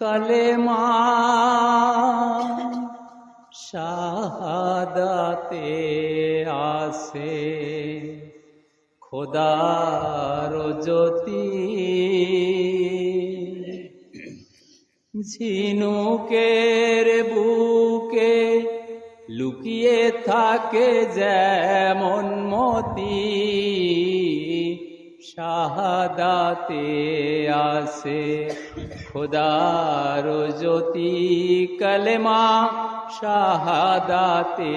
কলেমা শাহাদাতে আসে। খোদার জ্যোতি ঝিনুকের বুকে লুকিয়ে থাকে যেমন মতি। শাহাদাতে আসে খোদার জ্যোতি কলেমা শাহাদাতে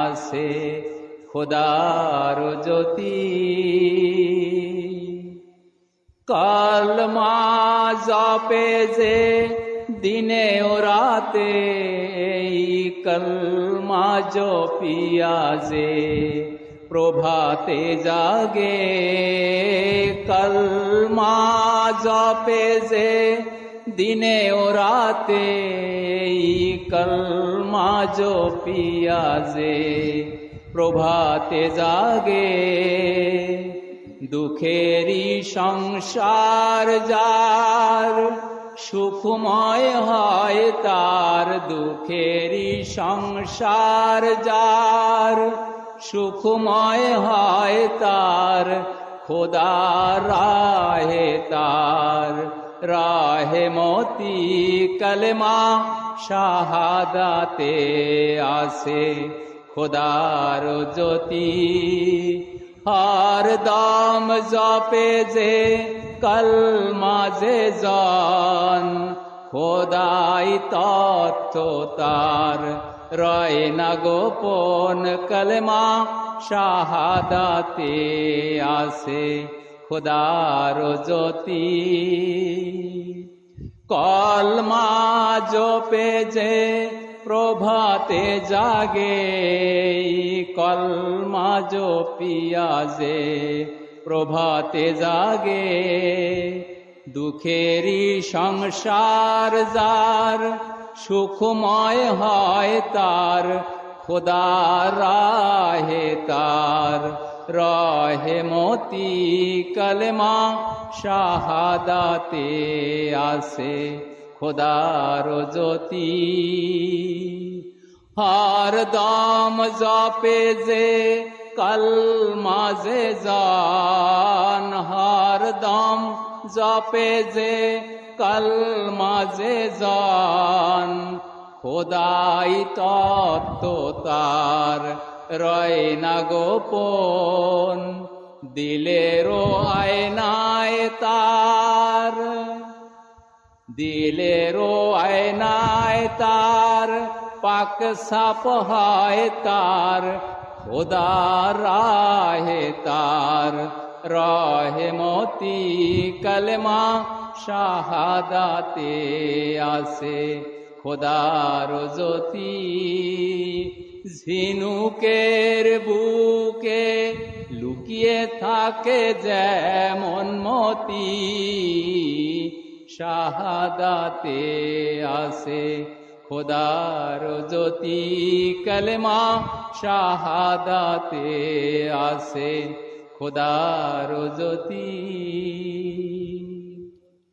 আসে খোদার জ্যোতি কালমা জপে যে দিনে ও রাতে এই কলমা জপিয়া যে প্রভাতে জাগে কলমা জপে যে দিনে ও রাতে কলমা জপিয়া যে প্রভাতে জাগে। দুঃখেরই সংসার যার সুখময় হয়, তার দুঃখেরই সংসার যার সুখময় হয় তার, খোদা রাহে তার। রাহে মতি কলমা শাহাদাতে আসে খোদার জ্যোতি। হর দাম জপে যে কল মাঝে জন, খোদাই তথ্য তার। রয় না গোপন কলমা শাহাদাতে আসে খোদার জ্যোতি। কলমা জপে যে প্রভাতে জাগে, কলমা জপিয়া যে প্রভাতে জাগে। দুঃখেরই সংসার যার সুখময় হয় তার, খোদা রাহে তার। রহে মতি কলমা, শাহাদাতে আসে খোদার জ্যোতি। হর দাম জপে যে কল মাঝে জান, হর দাম জপে যে মাঝে জান, খোদাই তত্ত্ব তার, রয় না গোপন দিলেরও আয়নায় তার। দিলেরও আয়নায় তার, পাক সাপ হয় তার খোদা রাহে তার, রহে মতি কলমা শাহাদাতে আসে খোদার জ্যোতি ঝিনুকের বুকে লুকিয়ে থাকে যেমন মতি, শাহাদাতে আসে খোদার জ্যোতি কলমা শাহাদাতে আসে। খোদার জ্যোতি।